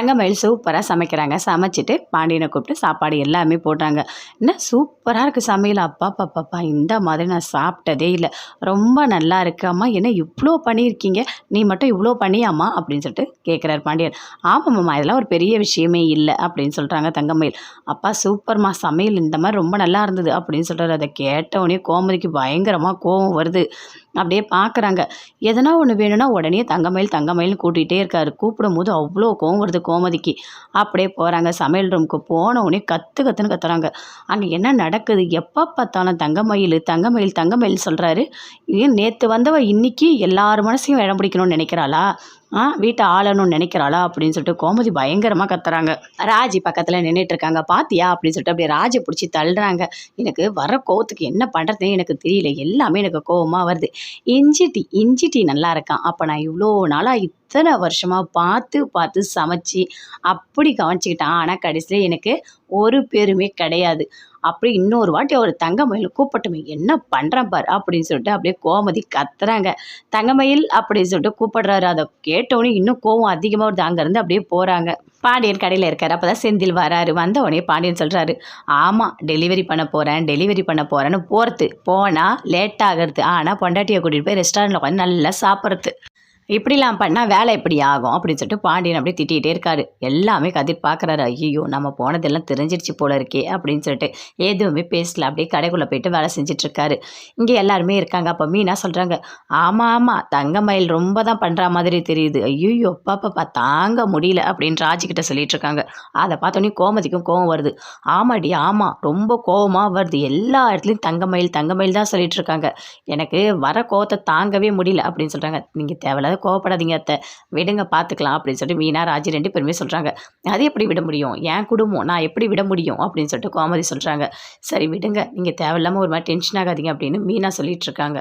தங்கமயில் சூப்பராக சமைக்கிறாங்க. சமைச்சிட்டு பாண்டியனை கூப்பிட்டு சாப்பாடு எல்லாமே போடுறாங்க. என்ன சூப்பராக இருக்குது சமையல். அப்பா பாப்பாப்பா இந்த மாதிரி நான் சாப்பிட்டதே இல்லை. ரொம்ப நல்லா இருக்கு. அம்மா என்ன இவ்வளோ பண்ணியிருக்கீங்க? நீ மட்டும் இவ்வளோ பண்ணியாம்மா? அப்படின்னு சொல்லிட்டு கேட்குறாரு பாண்டியன். ஆமாம்மா இதெல்லாம் ஒரு பெரிய விஷயமே இல்லை அப்படின்னு சொல்கிறாங்க தங்கமயில் அப்பா சூப்பர்மா சமையல் இந்த மாதிரி ரொம்ப நல்லா இருந்தது அப்படின்னு சொல்கிறாரு அதை கேட்டவுடனே கோமதிக்கு பயங்கரமாக கோவம் வருது. அப்படியே பார்க்குறாங்க எதனா ஒன்று வேணும்னா உடனே தங்கமயில் தங்கமயில்னு கூட்டிகிட்டே இருக்காரு. கூப்பிடும் போது அவ்வளோ கோவம் வருது கோமதிக்கு. அப்படியே போகிறாங்க சமையல் ரூமுக்கு போன உடனே கற்று கற்றுன்னு கத்துறாங்க. அங்கே என்ன நடக்குது? எப்போ பார்த்தாலும் தங்கமயில் தங்கமயில் தங்கமயில் சொல்கிறாரு ஏன் நேற்று வந்தவ இன்னைக்கு எல்லார் மனசையும் இடம் பிடிக்கணும்னு நினைக்கிறாளா? வீட்டை ஆளணும்னு நினைக்கிறாளா அப்படின்னு சொல்லிட்டு கோமதி பயங்கரமாக கத்துறாங்க. ராஜி பக்கத்தில் நின்றுட்டு இருக்காங்க. பாத்தியா? அப்படின்னு சொல்லிட்டு அப்படியே ராஜை பிடிச்சி தள்ளுறாங்க. எனக்கு வர கோவத்துக்கு என்ன பண்ணுறதுன்னு எனக்கு தெரியல. எல்லாமே எனக்கு கோவமாக வருது. இஞ்சி டீ இஞ்சி டீ நல்லா இருக்கான் அப்போ நான் இவ்வளோ நாளாக இத்தனை வருஷமாக பார்த்து பார்த்து சமைச்சு அப்படி கவனிச்சிக்கிட்டான். ஆனால் கடைசியில் எனக்கு ஒரு பேருமே கிடையாது. அப்படி இன்னொரு வாட்டி அவர் தங்கமயில் கூப்பிட்டுமே என்ன பண்ணுறேன் பார்? அப்படின்னு சொல்லிட்டு அப்படியே கோமதி கத்துறாங்க. தங்கமயில் அப்படின்னு சொல்லிட்டு கூப்பிடுறாரு. அதை கேட்டவுடனே இன்னும் கோவம் அதிகமாக வருது. அங்கேருந்து அப்படியே போகிறாங்க பாண்டியன் கடையில் இருக்கார். அப்போ தான் செந்தில் வராரு. வந்த உடனே பாண்டியன் சொல்கிறாரு ஆமாம் டெலிவரி பண்ண போகிறேன் டெலிவரி பண்ண போகிறேன்னு போகிறது போனால் லேட் ஆகிறது. ஆனால் பொண்டாட்டியை கூட்டிகிட்டு போய் ரெஸ்டாரண்ட்டில் உட்காந்து நல்லா சாப்பிட்றது. இப்படிலாம் பண்ணால் வேலை எப்படி ஆகும்? அப்படின்னு சொல்லிட்டு பாண்டியன் அப்படியே திட்டிகிட்டே இருக்காரு. எல்லாமே கதிர் பார்க்குறாரு. ஐயோ நம்ம போனதெல்லாம் தெரிஞ்சிருச்சு போல இருக்கே அப்படின்னு சொல்லிட்டு எதுவுமே பேசல. அப்படியே கடைக்குள்ளே போயிட்டு வேலை செஞ்சிட்ருக்காரு. இங்கே எல்லாருமே இருக்காங்க. அப்போ மீனா சொல்கிறாங்க ஆமாம் ஆமாம் தங்கமயில் ரொம்ப தான் பண்ணுற மாதிரி தெரியுது. ஐயோ பாப்பாப்பா தாங்க முடியல அப்படின்னு ராஜிக்கிட்ட சொல்லிட்டு இருக்காங்க அதை பார்த்தோன்னே கோமதிக்கும் கோவம் வருது. ஆமாடி ஆமாம் ரொம்ப கோவமாக வருது. எல்லா இடத்துலையும் தங்கமயில் தங்கமயில் தான் சொல்லிட்டு இருக்காங்க எனக்கு வர கோவத்தை தாங்கவே முடியல அப்படின்னு சொல்கிறாங்க நீங்கள் தேவையில்லாத கோவப்படாதீங்க அத்தை. விடுங்க பார்த்துக்கலாம் அப்படின்னு சொல்லிட்டு மீனா ராஜி ரெண்டு பேருமே சொல்கிறாங்க அது எப்படி விட முடியும்? என் குடும்பம் நான் எப்படி விட முடியும்? அப்படின்னு சொல்லிட்டு கோமதி சொல்கிறாங்க சரி விடுங்க. நீங்கள் தேவையில்லாமல் ஒரு மாதிரி டென்ஷன் ஆகாதீங்க அப்படின்னு மீனா சொல்லிட்டு இருக்காங்க.